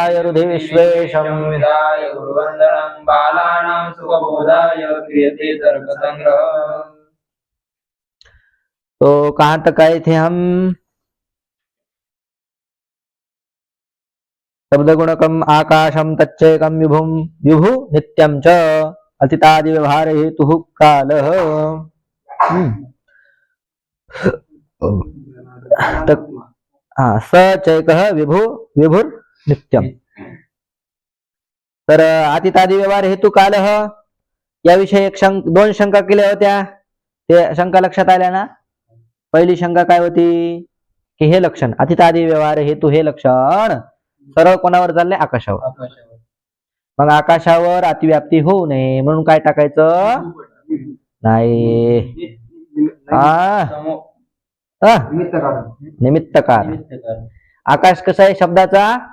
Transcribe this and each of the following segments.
हृदि विश्वेशम् विधाय गुरुवन्दनं बालानां सुखबोधाय क्रियते तर्कसङ्ग्रह। तो कहाँ तक आए थे हम? शब्द गुणकम आकाशम तच्चैकम विभुम विभु नित्यम च अतितादि व्यवहार हेतु काल। हा स चैक विभु विभुर नित्यम। तर अतितादि व्यवहार हेतू काल याविषयी एक शंक दोन शंका केल्या होत्या. ते शंका लक्षात आल्या ना? पहिली शंका काय होती? की हे लक्षण अतितादी व्यवहार हेतू हे लक्षण सरळ कोणावर चाललंय आकाशावर. मग आकाशावर अतिव्याप्ती होऊ नये म्हणून काय टाकायचं? नाही. आ, समो- आ, निमित्त कार निमित्त कारण. आकाश कसं आहे? शब्दाचा?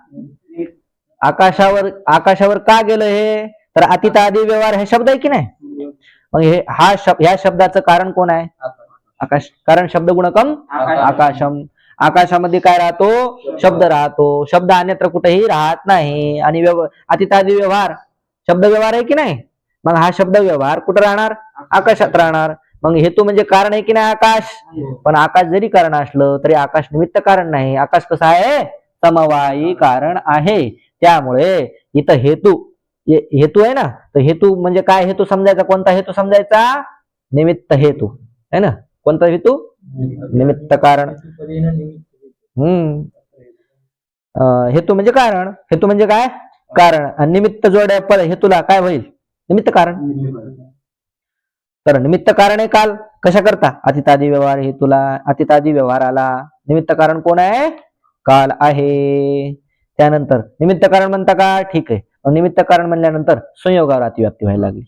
आकाशावर आकाशावर का गेलं हे? तर अतितादी व्यवहार हे शब्द आहे की नाही? मग हे हा शब्द ह्या शब्दाचं कारण कोण आहे? आकाश. कारण शब्द गुणकम आकाश. आकाशम. आकाशामध्ये काय राहतो? शब्द राहतो. शब्द अन्यत्र कुठेही राहत नाही. आणि व्यव अतितादी व्यवहार शब्द व्यवहार आहे की नाही? मग हा शब्द व्यवहार कुठं राहणार? आकाशात राहणार. मग हेतू म्हणजे कारण आहे की नाही आकाश? पण आकाश जरी कारण असलं तरी आकाश निमित्त कारण नाही. आकाश कसं आहे? समवायी कारण आहे. त्यामुळे इथं हेतू हेतू आहे ना तर हेतू म्हणजे काय हेतू समजायचा? कोणता हेतू समजायचा? निमित्त हेतू. आहे ना? कोणता हेतू? निमित्त कारण. हम्म. हेतू म्हणजे कारण. हेतू म्हणजे काय? कारण. निमित्त जोड्या पर हेतूला काय होईल? निमित्त कारण. तर निमित्त कारण आहे काल. कशा करता? अतितादी व्यवहार हेतूला अतितादी व्यवहाराला. निमित्त कारण कोण आहे? काल आहे. त्यानंतर निमित्त कारण म्हणता का? ठीक आहे. निमित्त कारण म्हणल्यानंतर संयोगावर अतिव्याप्ती व्हायला लागली.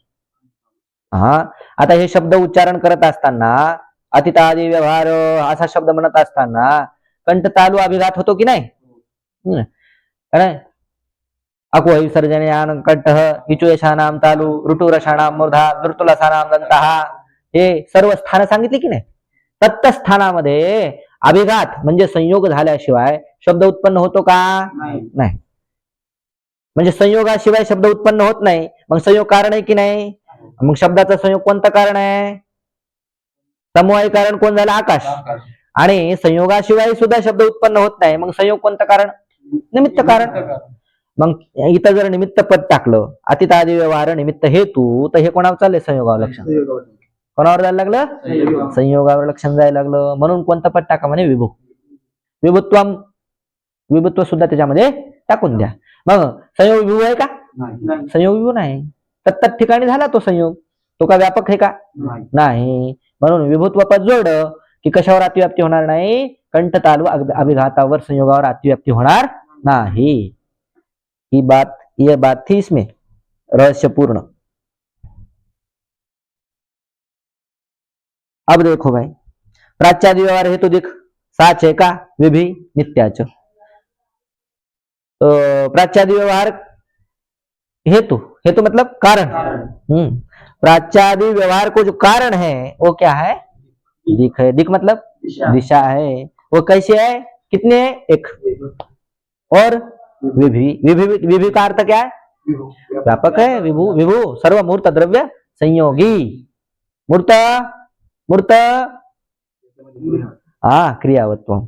हा? आता हे शब्द उच्चारण करत असताना अतितादी व्यवहार असा शब्द म्हणत असताना कंठ तालू अभिघात होतो की नाही? हम्म. विसर्जने ना? अको कंठ हिचुयशानाम तालू ऋतुरशानाम मूर्धा मृतुलसानाम दंतहा हे सर्व स्थान सांगितली की नाही? तत्त स्थानामध्ये अभिघात म्हणजे संयोग झाल्याशिवाय शब्द उत्पन्न होतो का? नाही. नाही. म्हणजे संयोगाशिवाय शब्द उत्पन्न होत नाही. मग संयोग कारण आहे की नाही? मग शब्दाचा संयोग कोणतं कारण आहे? समवायी कारण कोण झालं? आकाश. आणि संयोगाशिवाय सुद्धा शब्द उत्पन्न होत नाही. मग संयोग कोणतं कारण? निमित्त कारण. मग इथं जर निमित्त पद टाकलं अतितादी व्यवहार निमित्त हेतू तर हे कोणावर चाललंय? संयोगावर लक्षण कोणावर जायला लागलं? संयोग. संयोगावर लक्षण जायला लागलं. म्हणून कोणतं पद टाका म्हणे विभू. विभुत्वम विभुत्व सुद्धा त्याच्यामध्ये टाकून द्या. मग संयोग विभू आहे का? नाही. संयोग विभू नाही. तत्त ठिकाणी झाला तो संयोग. तो का व्यापक आहे का? नाही. म्हणून विभुत्व पद जोड की कशावर अतिव्याप्ती होणार नाही? कंठ तालु अभिघातावर संयोगावर अतिव्याप्ती होणार नाही. ही बात ये बात थी इसमें रहस्यपूर्ण. अब देखो भाई प्राच्यादि व्यवहार हेतु दिख साच है का विभि नित्याच तो प्राच्यादि व्यवहार हेतु हेतु मतलब कारण। हम्म प्राच्यादि व्यवहार को जो कारण है वो क्या है? दिख है। दिख मतलब दिशा. है। वो कैसे है? कितने है? एक। और विभि विभि विभि का अर्थ क्या है? व्यापक। है। विभु विभु सर्व मूर्त द्रव्य संयोगी। मूर्त मूर्त? हा क्रियावत्व.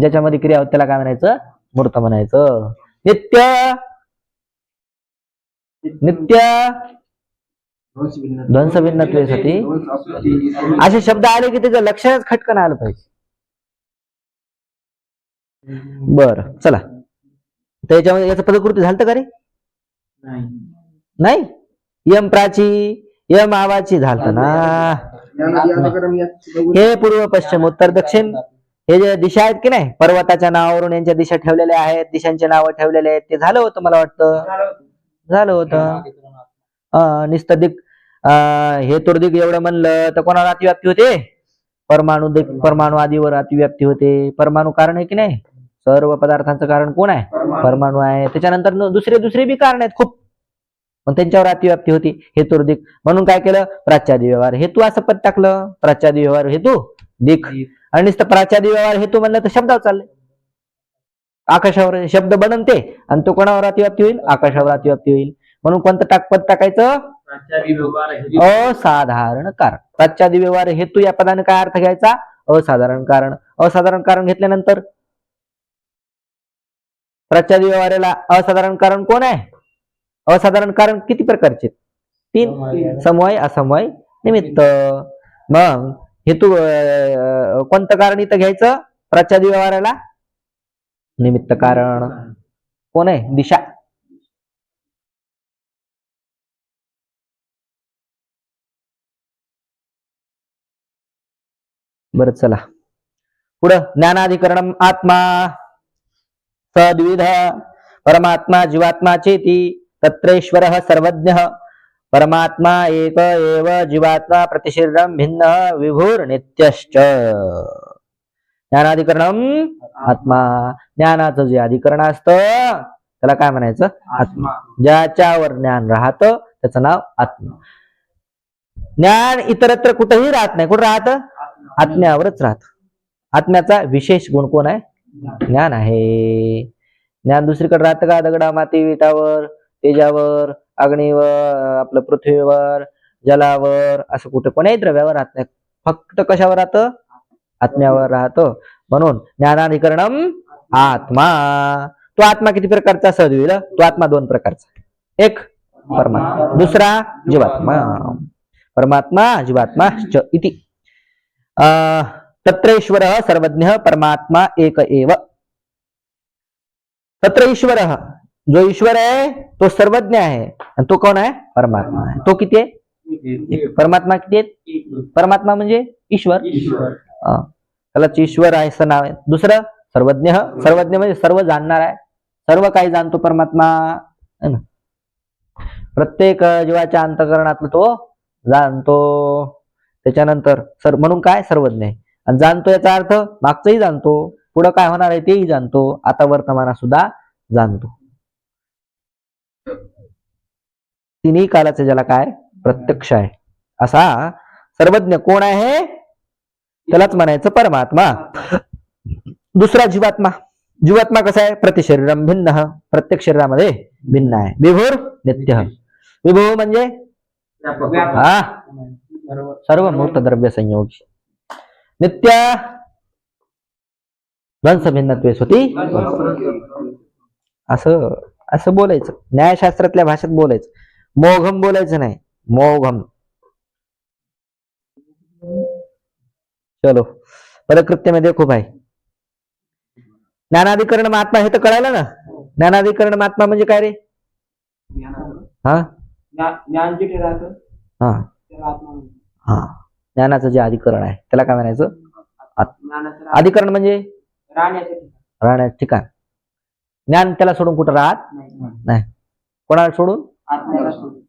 ज्याच्यामध्ये क्रिया होत त्याला काय म्हणायचं? मूर्त म्हणायचं. नित्य? नित्य? ध्वंस भिन्नत्वेसाठी असे शब्द आले की त्याचं लक्षणच खटकन आलं पाहिजे. बर चला. त्याच्यामध्ये याचं पदकृती झालं का रे? नाही. नाही? यम प्राची? यम मावाची झालं ना. हे पूर्व पश्चिम उत्तर दक्षिण हे जे दिशा आहेत की नाही? पर्वताच्या नावावरून यांच्या दिशा ठेवलेल्या आहेत दिशांचे नावं ठेवलेले आहेत ते झालं होतं मला वाटतं. झालं होतं. निस्तदिक अं, हे तुर्दिक एवढं म्हणलं तर कोणाला अतिव्याप्ती होते? परमाणू दिक परमाणू आदीवर अतिव्याप्ती होते. परमाणू कारण आहे की नाही? सर्व पदार्थांचं कारण कोण आहे? परमाणू आहे. त्याच्यानंतर दुसरे दुसरे बी कारण आहेत. खूप पण त्यांच्यावर अतिव्याप्ती होती. हेतू दिक म्हणून काय केलं? प्राच्यादी व्यवहार हेतू असं पद टाकलं. प्राच्यादी व्यवहार हेतू दिक आणि नुसतं प्राच्यादी व्यवहार हेतू म्हणलं तर शब्दावर चालले आकाशावर शब्द बनते आणि तो कोणावर अतिव्याप्ती होईल? आकाशावर अतिव्याप्ती होईल. म्हणून कोणतं टाक पद टाकायचं? असाधारण कारण. प्राच्यादी व्यवहार हेतू या पदाने काय अर्थ घ्यायचा? असाधारण कारण. असाधारण कारण घेतल्यानंतर? प्राच्यादी व्यवहाराला असाधारण कारण कोण आहे? असाधारण कारण किती प्रकारचे तीन. समवाय. असमवाय निमित्त. मग हेतू कोणतं कारण इथं घ्यायचं? प्राच्यादी व्यवहाराला? निमित्त कारण. कोण आहे? दिशा. बरं चला. पुढं ज्ञानाधिकरणम आत्मा. सद्विध. परमात्मा जीवात्मा चेती. तत्रेश्वर सर्वज्ञ। परमात्मा एक एव जीवात्मा प्रतिशीर्ण भिन्न विभूर नित्यश्च ज्ञानाधिकरण आत्मा। ज्ञानाचं जे अधिकरण असतं त्याला काय म्हणायचं? आत्मा। ज्याच्यावर ज्ञान राहत त्याचं नाव आत्मा। ज्ञान इतरत्र कुठेही राहत नाही. कुठं राहत? आत्म्यावरच राहत. आत्म्याचा विशेष गुण कोण आहे? ज्ञान आहे. ज्ञान दुसरीकडे राहतं का? दगडा माती विटावर? तेजावर अग्नीवर आपलं पृथ्वीवर जलावर असं कुठं कोण्याही द्रव्यावर राहत नाही. फक्त कशावर राहतं? आत्म्यावर राहतं. म्हणून ज्ञानाधिकरणम आत्मा. तो आत्मा किती प्रकारचा? सहजविल तो आत्मा दोन प्रकारचा. एक परमात्मा. दुसरा जीवात्मा. परमात्मा जीवात्मा च इति. अं, तत्र सर्वज्ञ परमात्मा एक एव. तत्र ईश्वर जो ईश्वर आहे तो सर्वज्ञ आहे. आणि तो कोण आहे? परमात्मा आहे. तो किती आहे. परमात्मा किती आहे परमात्मा म्हणजे ईश्वर. त्यालाच ईश्वर आहे असं नाव आहे. दुसरं सर्वज्ञ. सर्वज्ञ म्हणजे सर्व जाणणार आहे. सर्व काही जाणतो परमात्मा. है ना? प्रत्येक जीवाच्या अंतकरणातलं तो जाणतो. त्याच्यानंतर सर म्हणून काय? सर्वज्ञ आहे. आणि जाणतो याचा अर्थ मागचंही जाणतो. पुढं काय होणार आहे तेही जाणतो. आता वर्तमानात सुद्धा जाणतो. तिन्ही कालाचं ज्याला काय? प्रत्यक्ष आहे. असा सर्वज्ञ कोण आहे? त्यालाच म्हणायचं परमात्मा. दुसरा जीवात्मा. जीवात्मा कसा आहे? प्रतिशरीरम भिन्न. प्रत्येक शरीरामध्ये भिन्न आहे. विभोर नित्य. विभू म्हणजे? हा. सर्व मूर्त द्रव्य संयोगी. नित्य. ध्वंस भिन्नत्वे होती असं असं बोलायचं. न्यायशास्त्रातल्या भाषेत बोलायचं. मोघम बोलायचं नाही. मोघम. चलो. परकृत्य में देखो भाई ज्ञानाधिकरण आत्मा हे तर कळालं ना. ज्ञानाधिकरण आत्मा म्हणजे काय रे? हा? हा. हा. ज्ञानाचं जे अधिकरण आहे त्याला काय म्हणायचं? अधिकरण म्हणजे. राहण्याचं ठिकाण. ज्ञान त्याला सोडून कुठं राहत? नाही. कोणाला सोडून? आत्म्याला सोडून.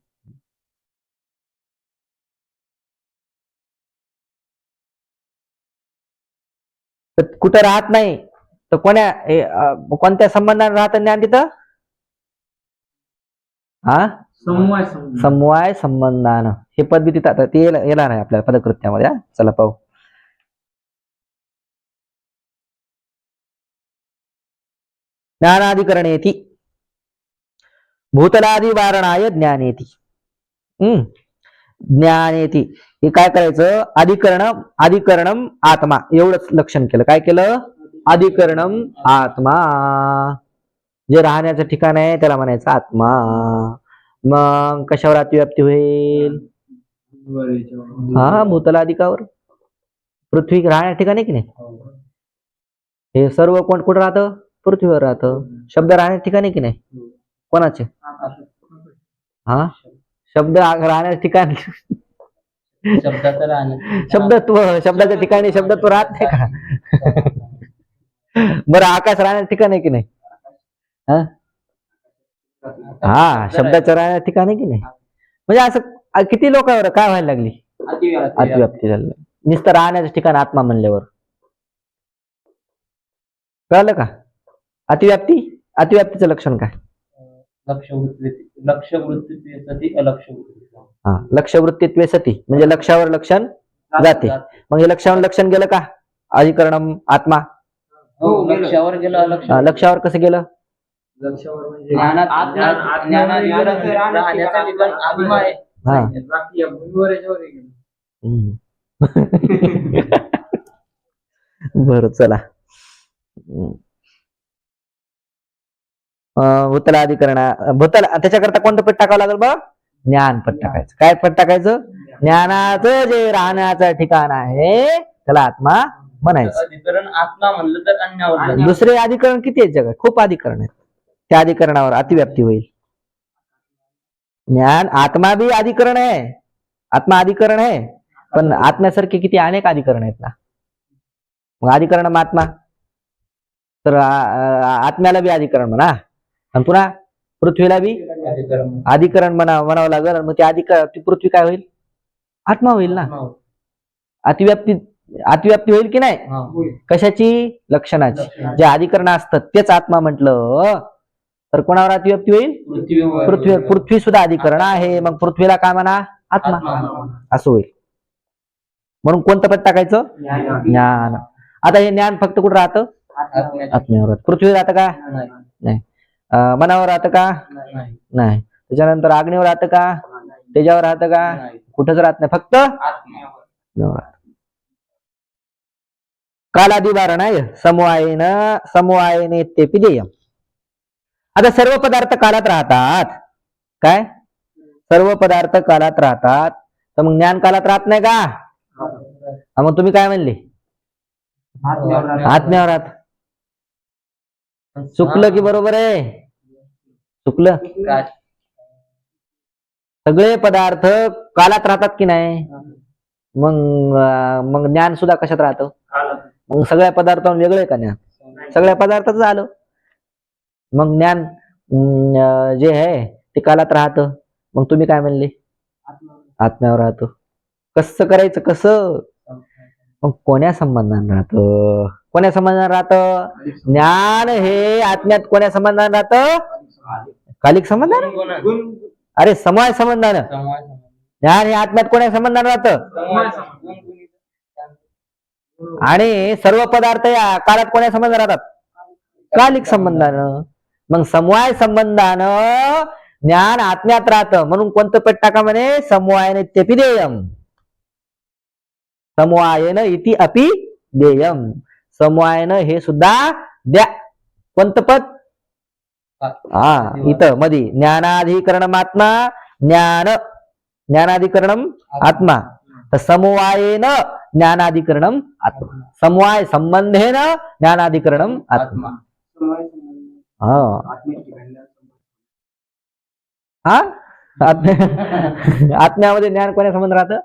तर कुठं राहत नाही तर कोण्या हे, कोणत्या संबंधाने राहत ज्ञान तिथं हा समवाय समवाय. संबंधानं हे पद बी तिथं ते येणार आहे आपल्या पदकृत्यामध्ये हा. चला पाहू ज्ञानाधिकरणेती भूतलादी भूतलाधिवारणाय ज्ञानेती. हम्म. ज्ञानेती. हे काय करायचं? अधिकरण अधिकरणम आत्मा. एवढंच लक्षण केलं. काय केलं? अधिकरणम आत्मा. जे राहण्याचं ठिकाण आहे त्याला म्हणायचं आत्मा. मग कशावर अतिव्याप्ती होईल? हा भूतलाधिकावर पृथ्वी राहण्या ठिकाणी की नाही? हे सर्व कोण कुठं राहतं? पृथ्वीवर राहतं. शब्द राहण्या ठिकाणी की नाही? कोणाचे? हा? शब्द आ- राहण्या ठिकाणी. शब्दाचं राहणं शब्दत्व शब्दाच्या ठिकाणी शब्दत्व राहत नाही का? बरं आकाश राहण्या ठिकाण आहे की नाही? हा? हा राहण्याचं ठिकाण आहे की नाही? म्हणजे असं किती लोकांवर काय व्हायला लागली? अतिव्याप्ती. अतिव्याप्ती झाली. नुसतं राहण्याचं ठिकाण आत्मा म्हणल्यावर. कळलं का? अतिव्याप्ती? अतिव्याप्तीचं लक्षण काय? लक्ष वृत्ती लक्ष वृत्ती सती अलक्ष वृत्ती हा लक्षवृत्तीत्वे सती म्हणजे लक्षावर लक्षण जाते. मग हे लक्षावर लक्षण गेलं का? अधिकरणम आत्मा. हो लक्षावर गेलं लक्षावर कसं गेलं? लक्षावर म्हणजे भूतल अधिकरणा भूतल त्याच्याकरता कोणतं पट टाकावं लागेल बघ ज्ञान पट टाकायचं. काय पट टाकायचं? ज्ञानाचं जे राहण्याचं ठिकाण आहे त्याला आत्मा म्हणायचं. अधिकरण आत्मा म्हणलं तर अन्यावर. दुसरे अधिकरण किती आहेत जगात? खूप अधिकरण आहेत. त्या अधिकरणावर अतिव्याप्ती होईल. ज्ञान आत्मा बी अधिकरण आहे. आत्मा अधिकरण आहे. पण आत्म्यासारखे किती अनेक अधिकरण आहेत ना. मग अधिकरण आत्मा तर आत्म्याला बी अधिकरण म्हणा. आणि पुन्हा पृथ्वीला बी अधिकरण. म्हणा म्हणावं लागेल. आणि मग ते अधिक ती पृथ्वी काय होईल? आत्मा होईल ना. अतिव्याप्ती अतिव्याप्ती होईल की नाही. कशाची? लक्षणाची. जे अधिकरण असतं तेच आत्मा म्हटलं तर कोणावर अतिव्याप्ती होईल? पृथ्वीवर. पृथ्वीवर पृथ्वी सुद्धा अधिकरण आहे. मग पृथ्वीला काय म्हणा? आत्मा. असं होईल. म्हणून कोणतं पद टाकायचं? ज्ञान. आता हे ज्ञान फक्त कुठं राहतं. आत्म्यावर. पृथ्वीवर राहतं का? नाही. अं, मनावर राहतं का? नाही. त्याच्यानंतर अग्नीवर राहतं का? त्याच्यावर राहतं का. कुठंच राहत नाही. फक्त. कालादिवारणाय समवायन समवायने ते पिदेय आता सर्व पदार्थ कालात राहतात. काय? सर्व पदार्थ कालात राहतात. तर मग ज्ञान कालात राहत नाही का? मग तुम्ही काय म्हणले? आत्म्यावर राहत चुकलं की बरोबर आहे? चुकलं काय? सगळे पदार्थ कालात राहतात की नाही? मग मग ज्ञान सुद्धा कशात राहतं? मग सगळ्या पदार्थांवर वेगळं आहे का ज्ञान? सगळ्या पदार्थाचं झालं. मग ज्ञान जे आहे ते कालात राहतं. मग तुम्ही काय म्हणले? आत्म्यावर राहतं. कसं करायचं? कसं? मग कोण्या संबंधानं राहतं? कोण्या संबंधानं राहतं? ज्ञान हे आत्म्यात कोण्या संबंधानं राहतं? कालिक संबंधाने? अरे समवाय संबंधानं. ज्ञान हे आत्म्यात कोण्या संबंधानं राहतं? आणि सर्व पदार्थ या काळात कोण्या संबंध राहतात? कालिक संबंधानं. मग समवाय संबंधानं ज्ञान आत्म्यात राहतं. म्हणून कोणतं पट टाका म्हणे? समवाय तेपी देयम. समवायन इति अपि देयम. समवायन हे सुद्धा द्या. कोणतं पद हा इथं मधी. ज्ञानाधिकरण आत्मा ज्ञान ज्ञानाधिकरण आत्मा. तर समवायेन ज्ञानाधिकरणम आत्मा. समवाय संबंधेन ज्ञानाधिकरणम आत्मा. हा. हा? आत्म्यामध्ये ज्ञान कोण्या संबंध राहतं?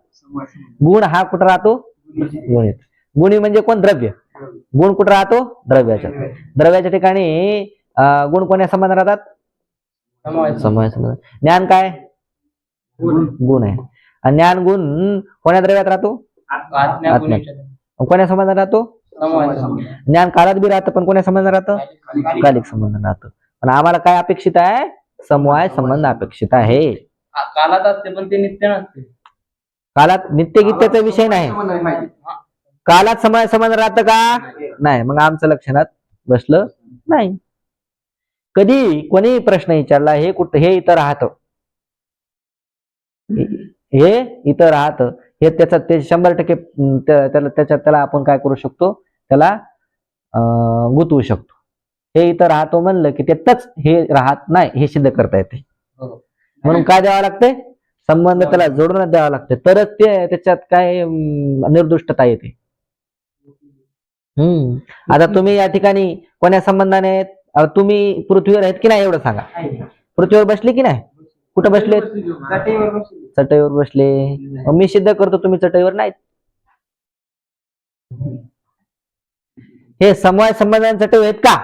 गुण हा कुठं राहतो? गुण येत गुणी म्हणजे कोण? द्रव्य. गुण कुठं राहतो? द्रव्याच्या. द्रव्याच्या ठिकाणी गुण कोण्या संबंध राहतात? संबंध ज्ञान काय? गुण. गुण आहे. आणि ज्ञान गुण कोण्या द्रव्यात राहतो. कोण्या संबंधात राहतो. ज्ञान काळात बी राहतं पण कोण्या संबंध राहतं? कालिक. संबंध राहतं. पण आम्हाला काय अपेक्षित आहे? समवाय संबंध अपेक्षित आहे. कालात असते पण ते नित्य नसते. कालात नित्यगीतेचा विषय नाही. कालात समवाय संबंध राहतं का? नाही. मग आमचं लक्षणात बसलं? नाही. कधी कोणी प्रश्न विचारला हे कुठं हे इथं राहतं. हे इथं राहतं. हे त्याचा ते शंभर टक्के त्याला त्याच्यात त्याला आपण काय करू शकतो? त्याला अं, गुंतवू शकतो. हे इथं राहतो म्हणलं की त्यातच हे राहत नाही हे सिद्ध करता येते. हो. म्हणून काय द्यावं लागते? संबंध त्याला जोडूनच द्यावा लागते. तरच ते त्याच्यात काय निर्दुष्टता येते. हम्म. आता तुम्ही या ठिकाणी कोण्या संबंधाने आहेत? तुम्ही पृथ्वीवर आहेत की नाही एवढं सांगा. पृथ्वीवर बसले की नाही? कुठं बसले. चटईवर बसले. मी सिद्ध करतो तुम्ही चटईवर नाहीत. हे समवाय संबंधाने चटई आहेत का.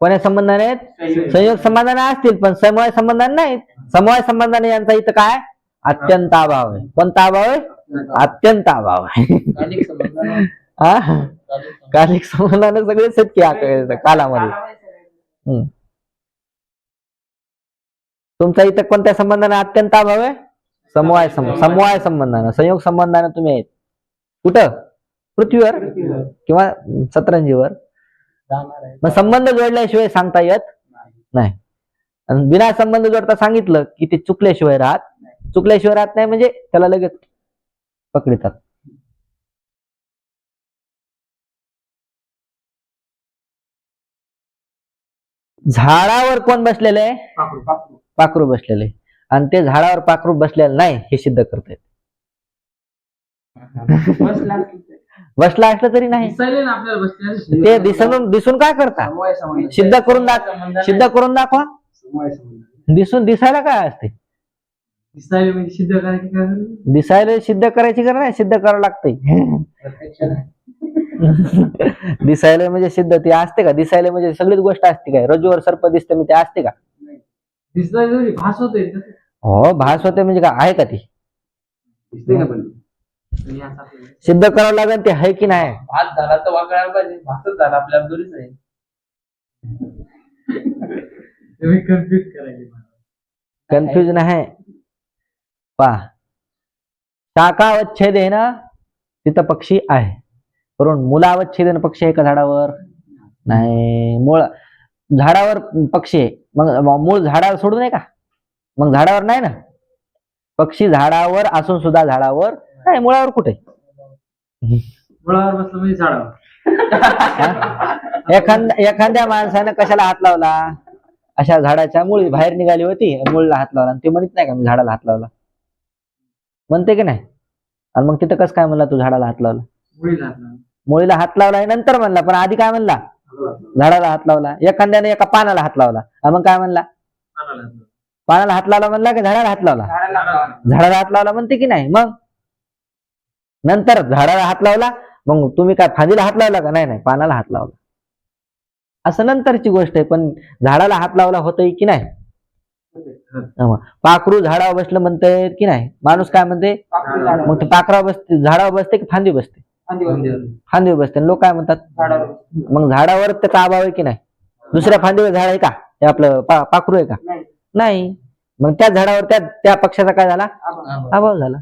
कोण्या संबंधाने आहेत संयोग. संबंधाने असतील पण समवाय संबंधाने नाहीत. समवाय संबंधाने यांचा इथं काय? अत्यंत अभाव आहे. कोणता अभाव आहे? अत्यंत अभाव आहे. कालिक. हा? संबंधाने सगळे सत्य आहे कालामध्ये. हम्म. तुमचा इथं कोणत्या संबंधाने अत्यंत अभाव आहे? समवाय समवाय. संबंधानं. संयोग संबंधाने तुम्ही आहेत. कुठं? पृथ्वीवर. किंवा सतरंजीवर? जाणार आहे. मग संबंध जोडल्याशिवाय सांगता येत नाही. आणि बिना संबंध जोडता सांगितलं की ते चुकल्याशिवाय राहत चुकल्याशिवाय राहत नाही म्हणजे त्याला लगेच पकडतात. झाडावर कोण बसलेलं आहे? पाखरू बसलेलं. आहे आणि ते झाडावर पाखरू बसलेलं नाही हे सिद्ध असेल तर. बसला असलं तरी नाही. दिसायले ना आपल्याला बसले ते दिसून दिसून काय करता? सिद्ध करून दाख सिद्ध करून दाखवा. दिसून दिसायला काय असते? दिसायले म्हणजे सिद्ध करायची काय. दिसायला सिद्ध करायची गरज नाही सिद्ध करावं लागतंय. दिसायला म्हणजे सिद्ध ती असते का? दिसायला म्हणजे सगळीच गोष्ट असते काय? रजूवर सर्प दिसते म्हणजे ते असते का? दिसायला जरी भास होते हो भास होते म्हणजे काय? आहे का ती? दिसते का पण. सिद्ध करावं लागेल ते आहे की नाही? भात झाला तर वाकडायला पाहिजे. भातच झाला आपल्याला दोरीच आहे. तुम्ही कन्फ्युज करायचे मला. कन्फ्युजन आहे पा शाखावच्छेदेन तिथं पक्षी आहे. करून मुलावच्छेदेन पक्षी आहे का झाडावर? नाही. मूळ झाडावर पक्षी आहे. मग मग मूळ झाडावर सोडू नये का? मग झाडावर नाही ना? पक्षी झाडावर असून सुद्धा झाडावर नाही मुळावर कुठे? मुळावर बसलं म्हणजे झाडावर. एखाद्या एखाद्या माणसानं कशाला हात लावला? अशा झाडाच्या मुळी बाहेर निघाली होती मुळीला हात लावला आणि ते म्हणत नाही का मी झाडाला हात लावला. म्हणते की नाही? आणि मग तिथं कसं काय म्हणला तू झाडाला हात लावला? मुळीला हात लावला. मुळीला हात लावला आणि नंतर म्हणला पण आधी काय म्हणला? झाडाला हात लावला. एखाद्याने एका पानाला हात लावला. आणि मग काय म्हणला? पानाला हात लावला. पानाला हात लावला म्हणला की झाडाला हात लावला. झाडाला हात लावला म्हणते की नाही? मग? नंतर झाडाला हात लावला मग तुम्ही काय फांदीला हात लावला का नाही नाही पानाला हात लावला असं नंतरची गोष्ट आहे पण झाडाला हात लावला होतंय की नाही हं. पाखरू झाडावर बसलं म्हणतंय की नाही माणूस काय म्हणते. मग ते पाखरावर बसते झाडावर बसते की फांदी बसते फांदीवर. बसते लोक काय म्हणतात झाडावर. मग झाडावर त्याचा अभाव आहे की नाही दुसऱ्या फांदीवर झाड आहे का ते आपलं पाखरू आहे का नाही. मग त्या झाडावर त्या त्या पक्षाचा काय झाला. अभाव झाला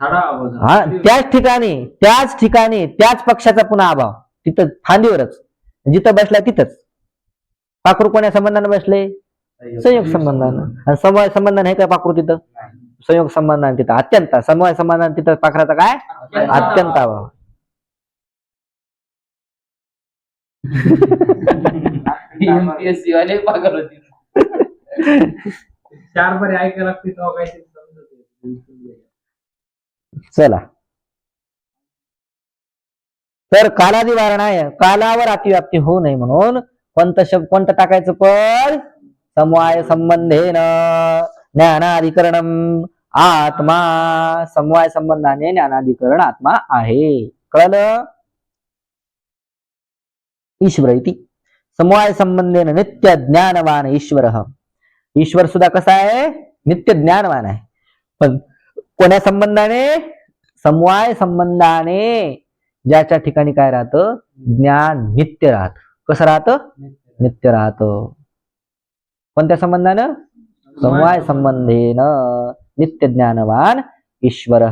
हा त्याच ठिकाणी त्याच ठिकाणी त्याच पक्षाचा पुन्हा अभाव. तिथं फांदीवरच जिथं बसला तिथंच. पाखरू कोण्या संबंधाने बसले? संयोग संबंधानं. आणि समवाय संबंधाने आहे का पाखरू तिथं? संयोग संबंधाने तिथं. अत्यंत. समवाय संबंधाने तिथं पाखराचा काय? अत्यंत अभाव. चार बरे ऐकायला लागते तेव्हा काहीतरी समजत चला. तर कालादी आहे. कालावर अतिव्याप्ती होऊ नये म्हणून कोणतं शब्द कोणतं टाकायचं पण समवाय संबंधेन ज्ञानाधिकरण. आत्मा समवाय संबंधाने ज्ञानाधिकरण आत्मा आहे. कळलं? ईश्वर इति. समवाय संबंधेन नित्य ज्ञानवान ईश्वर. ईश्वर सुद्धा कसा आहे? नित्य ज्ञानवान आहे. पण कोण्या संबंधाने? समवाय संबंधाने. ज्याच्या ठिकाणी काय राहतं? ज्ञान नित्य राहत. कसं राहतं? नित्य राहतं. कोणत्या संबंधानं? समवाय संबंधेन. नित्य ज्ञानवान ईश्वर.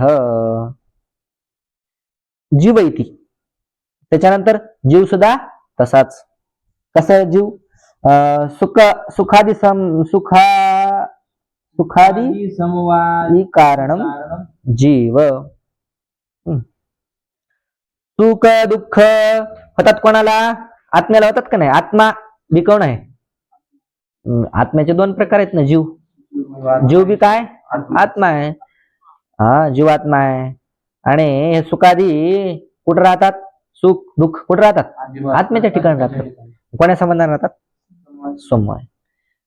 जीव इति त्याच्यानंतर जीव सुद्धा तसाच. कसा जीव? अं, सुख सुखादी सम सुखा सुखादी समवाय कारणम जीव. सुख दुःख होतात कोणाला? आत्म्याला होतात का नाही? आत्मा विकवण आहे? हम्म, आत्म्याचे दोन प्रकार आहेत ना जीव. जीव बी काय? आत्मा. आहे. हा जीव आत्मा आहे. आणि हे सुखादी कुठं राहतात? सुख दुःख कुठं राहतात? आत्म्याच्या ठिकाणी राहतात. कोण्या संबंधाने राहतात? समवाय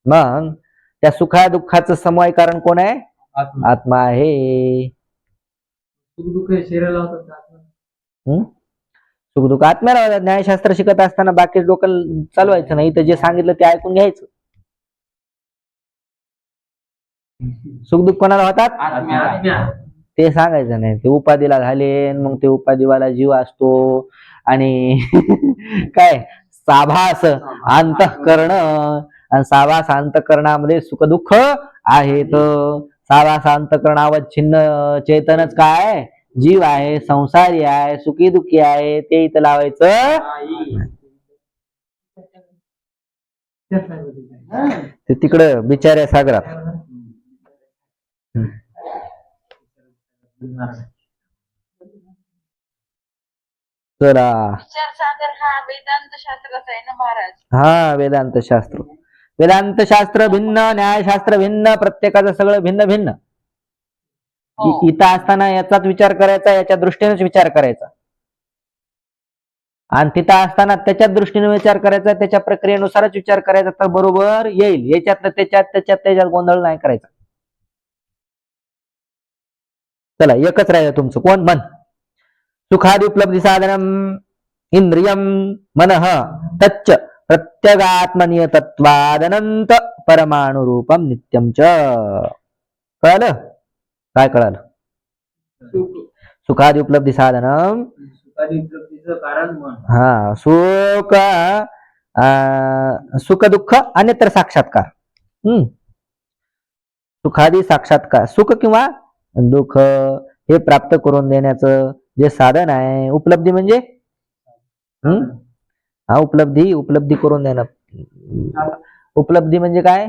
मग त्या सुखा दुःखाचं समवाय कारण कोण आहे आत्मा. आत्मा आहे? हम्म? सुखदुःख आत्म्याला. न्यायशास्त्र शिकत असताना बाकी डोकं चालवायचं नाही तर जे सांगितलं ते ऐकून घ्यायचं सुखदुःख कोणाला होतात. ते सांगायचं नाही ते उपाधीला झाले मग ते उपाधीवाला जीव असतो आणि काय साभास अंतःकरण आणि साभास अंतःकरणामध्ये सुखदुःख आहेत. सावा अंतकरणावच्छिन्न चेतनच काय? जीव आहे संसारी आहे सुखी दुःखी आहे ते इथं लावायचं ते तिकडं बिचाऱ्या सागरात. चला. विचार सागर हा वेदांत शास्त्राचा आहे ना महाराज? हा वेदांत शास्त्र. वेदांत शास्त्र भिन्न न्यायशास्त्र भिन्न प्रत्येकाचं सगळं भिन्न भिन्न. हो. इथं असताना याचाच विचार करायचा याच्या दृष्टीनेच विचार करायचा. आणि तिथं असताना त्याच्याच दृष्टीने विचार करायचा त्याच्या प्रक्रियेनुसारच विचार करायचा तर बरोबर येईल. याच्यात त्याच्यात त्याच्यात त्याच्यात गोंधळ नाही करायचा. चला एकच राहिलं तुमचं. कोण? मन. सुखादी उपलब्धी साधनम इंद्रियम मनः तच्च. प्रत्यगात्मनियतत्वादनंत परमाणुरूपम नित्यम च. कळालं? काय कळालं? सुखादी उपलब्धी कारण मन हा सुख अं, सुख दुःख अन्यत्र साक्षात्कार. हम्म. सुखादी साक्षात्कार. सुख किंवा दुःख हे प्राप्त करून देण्याचं जे साधन आहे उपलब्धी म्हणजे? हम्म. हा उपलब्धी उपलब्धी करून देणं. उपलब्धी म्हणजे काय?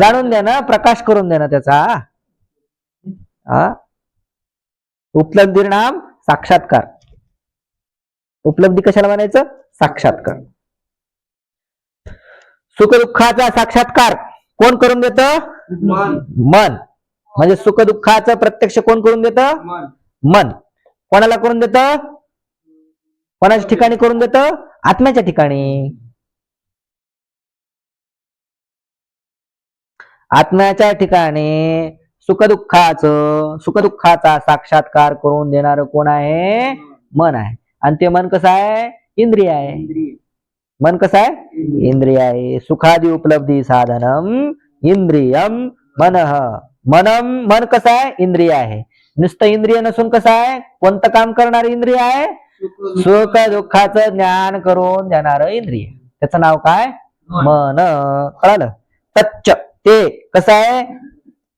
जाणून देणं प्रकाश करून देणं त्याचा. हा? उपलब्धी नाम साक्षात्कार. उपलब्धी कशाला म्हणायचं? साक्षात्कार. सुख दुःखाचा साक्षात्कार कोण करून देत? मन. म्हणजे सुख दुःखाचं प्रत्यक्ष कोण करून देत? मन. मन. कोणाला करून देत? कोणाच्या ठिकाणी करून देत? आत्म्याच्या ठिकाणी. आत्म्याच्या ठिकाणी सुखदुःखाचं सुखदुःखाचा साक्षात्कार करून देणार कोण आहे? मन आहे. आणि ते मन कसं आहे? इंद्रिय आहे. मन कसं आहे? इंद्रिय आहे. सुखादी उपलब्धी साधनम इंद्रियम मन. मनम मन कसं आहे? इंद्रिय आहे. नुसतं इंद्रिय नसून कसं आहे? कोणतं काम करणार इंद्रिय आहे? सुख दुःखाचं ज्ञान करून देणार इंद्रिय. त्याचं नाव काय? मन. कळालं? तच्च. ते कसं आहे?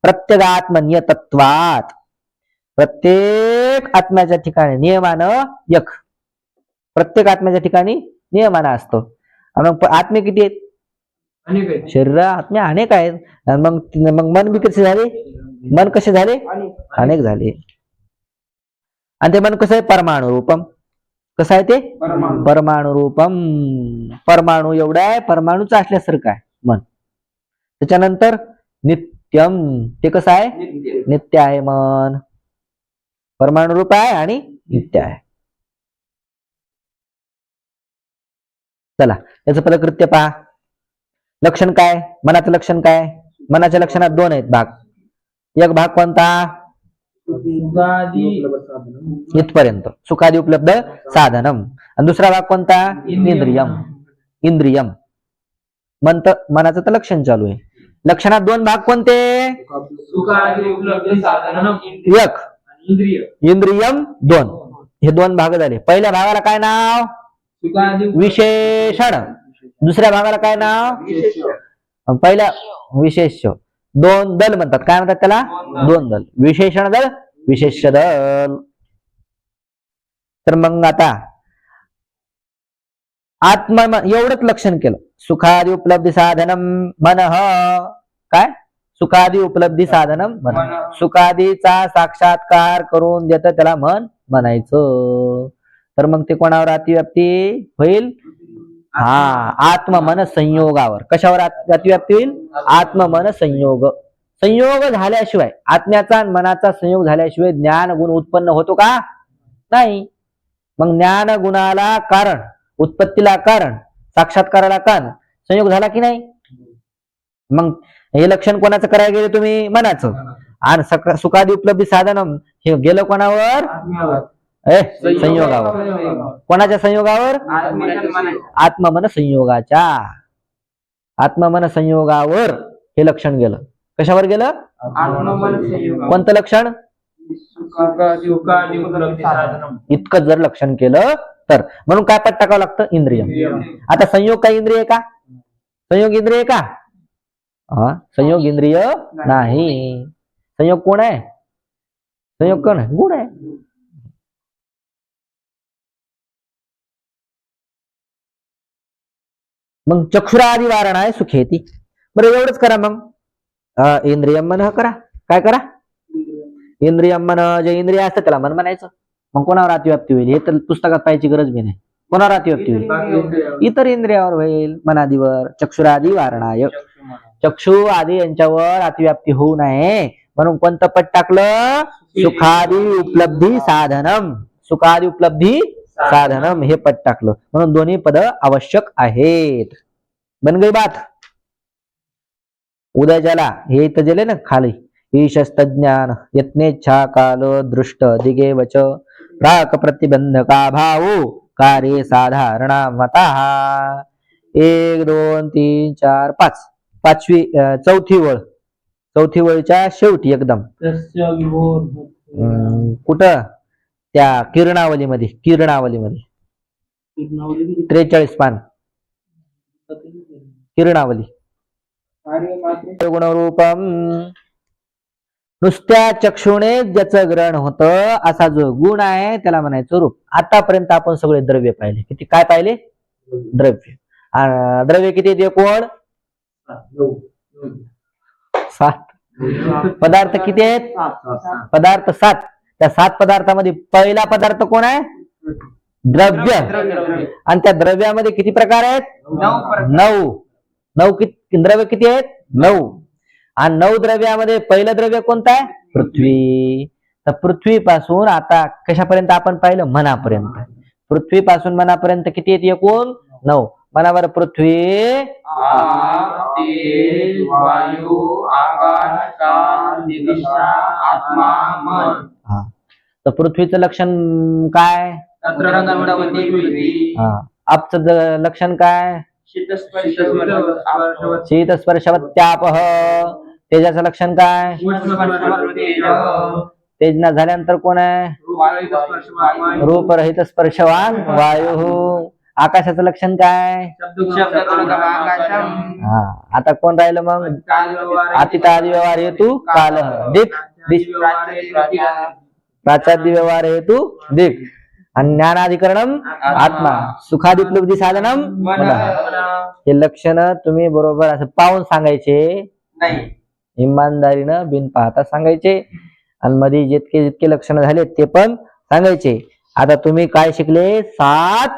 प्रत्यगात्मनीय तत्वात प्रत्येक आत्म्याच्या ठिकाणी नियमानं यक प्रत्येक आत्म्याच्या ठिकाणी नियमानं असतो. मग आत्मे किती आहेत? शरीर आत्मे अनेक आहेत. मग मग मन बी कसे झाले? मन कसे झाले? अनेक. झाले. आणि ते मन कसं आहे? परमाणु रूपम कसं आहे ते? परमाणु. परमाणु रूपम. परमाणू एवढा आहे परमाणूच असल्यासारखं आहे मन त्याच्यानंतर नित्यम. ते कसं आहे? नित्य. आहे मन परमाणु रूप आहे आणि नित्य आहे. चला याचं पहिलं कृत्य पहा. लक्षण काय? मनाचं लक्षण काय? मनाच्या लक्षणात दोन आहेत भाग. एक भाग कोणता? इथपर्यंत. सुखादी उपलब्ध साधनम. आणि दुसरा भाग कोणता? इंद्रियम. इंद्रियम. मन मनाचं तर लक्षण चालू आहे. लक्षणात दोन भाग कोणते? सुखादी उपलब्धी साधन एक. इंद्रिय इंद्रियम दोन. हे दोन भाग झाले. पहिल्या भागाला काय नाव? विशेषण. दुसऱ्या भागाला काय नाव? पहिल्या विशेष दोन दल म्हणतात. काय म्हणतात त्याला? दोन दल. विशेषण दल विशेष दल. तर मग आता आत्म एवढंच लक्षण केलं. सुखादी उपलब्धी साधनम मन. काय? सुखादी उपलब्धी साधनम मन. सुखादीचा साक्षात्कार करून देत त्याला मन म्हणायचं. तर मग ते कोणावर अतिव्याप्ती होईल? हा आत्म मन संयोगावर कशावर अतिव्याप्ती होईल? आत्म मन संयोग संयोग झाल्याशिवाय आत्म्याचा मनाचा संयोग झाल्याशिवाय ज्ञान गुण उत्पन्न होतो का? नाही. मग ज्ञान गुणाला कारण उत्पत्तीला कारण साक्षात्काराला कारण संयोग झाला की नाही? मग हे लक्षण कोणाचं करायला गेले तुम्ही? मनाचं. आणि सुखादी उपलब्धी साधन हे गेलं कोणावर? ए संयोगावर. कोणाच्या संयोगावर? आत्ममन संयोगाच्या. आत्ममन संयोगावर हे लक्षण गेलं. कशावर गेलं? कोणतं लक्षण? इतकं जर लक्षण केलं तर. म्हणून काय पट टाकावं लागतं? इंद्रियम आता संयोग काय इंद्रिय का? संयोग इंद्रिय का? हा संयोग इंद्रिय नाही. संयोग कोण आहे? संयोग कोण आहे? गुण आहे. मग चक्षुरादी वारण आहे सुखेती. बरं एवढंच करा मग. इंद्रियम मन करा. काय करा? इंद्रियम मन जे इंद्रिय असतं त्याला मन म्हणायचं. मग कोणावर अतिव्याप्ती होईल? हे तर पुस्तकात पाहायची गरज बी नाही. कोणावर अतिव्याप्ती होईल? इतर इंद्रियावर होईल. मनादीवर. चक्षुरादी वारणाय. चक्षु आदी यांच्यावर अतिव्याप्ती होऊ नये. म्हणून कोणतं पट टाकलं? सुखादी उपलब्धी साधनम. सुखादी उपलब्धी साधनम हे पट टाकलं. म्हणून दोन्ही पद आवश्यक आहेत. बन गई बात. उद्याच्याला हे इथं दिले ना खाली. ईशस्तज्ञान यत्नेच्छा काल दृष्ट दिगे वच. प्राक प्रतिबंधका भाऊ कार्ये साधारणा मता. एक दोन तीन चार पाच. पाचवी चौथी वळ. चौथी वळीच्या शेवटी एकदम. कुठं? त्या किरणावलीमध्ये किरणावलीमध्ये. त्रेचाळीस पान. किरणावली. गुणरूपम. नुसत्या चक्षुने ज्याचं ग्रहण होतं असा जो गुण आहे त्याला म्हणायचं रूप. आतापर्यंत आपण सगळे द्रव्य पाहिले. किती काय पाहिले? द्रव्य. द्रव्य किती येते कोण सात. पदार्थ किती आहेत? पदार्थ सात. त्या सात पदार्थामध्ये पहिला पदार्थ कोण आहे? द्रव्य. आणि त्या द्रव्यामध्ये किती प्रकार आहेत? नऊ. नऊ किती द्रव्य किती आहेत? नऊ. आणि नऊ द्रव्यामध्ये पहिलं द्रव्य कोणतं आहे? पृथ्वी. तर पृथ्वीपासून आता कशापर्यंत आपण पाहिलं? मनापर्यंत. पृथ्वीपासून मनापर्यंत किती येते एकूण? नऊ. मनावर पृथ्वी. वायू आकाश आत्मा मन. तर पृथ्वीचं लक्षण काय? हा. आपचं ज- लक्षण काय? शीत स्पर्शवत्यापह तेजाचं लक्षण काय? तेजना झाल्यानंतर कोण आहे? रूपरहित स्पर्शवान वायू. आकाशाचं लक्षण काय? हा. आता कोण राहिलं मग? अतितादी व्यवहार हेतू काल. दिक दिश प्राचाद्य व्यवहार हेतू दिक आणि ज्ञानाधिकरणम आत्मा। सुखादिपलब्धी साधनम मन। हे लक्षण तुम्ही बरोबर असं पाहून सांगायचे। नाही। इमानदारीनं बिन पाहता सांगायचे। आणि मध्ये जितके जितके लक्षण झाले ते पण सांगायचे। आता तुम्ही काय शिकले? सात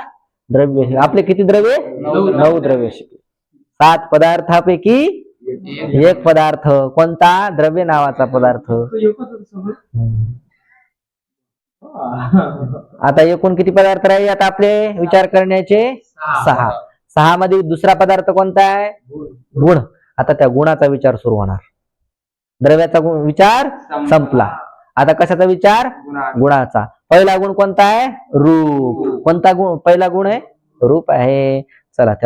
द्रव्य. आपले किती द्रव्य? नऊ द्रव्य शिकले। सात पदार्थापैकी एक. पदार्थ कोणता? द्रव्य नावाचा पदार्थ. आता एकूण किती पदार्थ राहिले? आता आपले विचार करण्याचे सहा. सहा. मध्ये दुसरा पदार्थ कोणता आहे? गुण आता त्या गुणाचा विचार सुरू होणार. द्रव्याचा गुण विचार संपला. आता कशाचा विचार? गुणाचा. पहिला गुण कोणता आहे? रूप. कोणता गुण पहिला गुण आहे? रूप आहे. चला त्या